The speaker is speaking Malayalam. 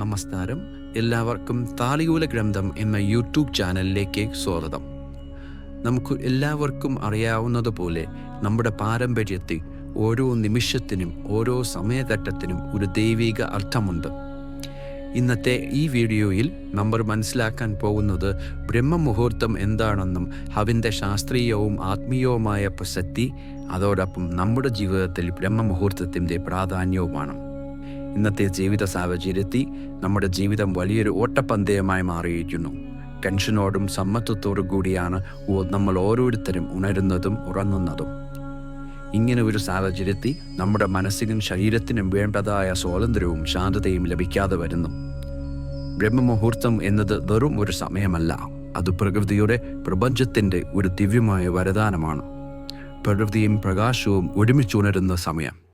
നമസ്കാരം. എല്ലാവർക്കും താളികൂല ഗ്രന്ഥം എന്ന യൂട്യൂബ് ചാനലിലേക്ക് സ്വാഗതം. നമുക്ക് എല്ലാവർക്കും അറിയാവുന്നതുപോലെ നമ്മുടെ പാരമ്പര്യത്തിൽ ഓരോ നിമിഷത്തിനും ഓരോ സമയഘട്ടത്തിനും ഒരു ദൈവിക അർത്ഥമുണ്ട്. ഇന്നത്തെ ഈ വീഡിയോയിൽ നമ്മൾ മനസ്സിലാക്കാൻ പോകുന്നത് ബ്രഹ്മമുഹൂർത്തം എന്താണെന്നും അതിന്റെ ശാസ്ത്രീയവും ആത്മീയവുമായ പ്രസക്തി അതോടൊപ്പം നമ്മുടെ ജീവിതത്തിൽ ബ്രഹ്മമുഹൂർത്തത്തിന്റെ പ്രാധാന്യവുമാണ്. ഇന്നത്തെ ജീവിത സാഹചര്യത്തിൽ നമ്മുടെ ജീവിതം വലിയൊരു ഓട്ടപ്പന്തയമായി മാറിയിരിക്കുന്നു. ടെൻഷനോടും സമ്മത്വത്തോടും കൂടിയാണ് നമ്മൾ ഓരോരുത്തരും ഉണരുന്നതും ഉറങ്ങുന്നതും. ഇങ്ങനെ ഒരു സാഹചര്യത്തിൽ നമ്മുടെ മനസ്സിനും ശരീരത്തിനും വേണ്ടതായ സ്വാതന്ത്ര്യവും ശാന്തതയും ലഭിക്കാതെ വരുന്നു. ബ്രഹ്മമുഹൂർത്തം എന്നത് വെറും ഒരു സമയമല്ല. അത് പ്രകൃതിയുടെ പ്രപഞ്ചത്തിന്റെ ഒരു ദിവ്യമായ വരദാനമാണ്. പ്രകൃതിയും പ്രകാശവും ഒരുമിച്ചുണരുന്ന സമയം.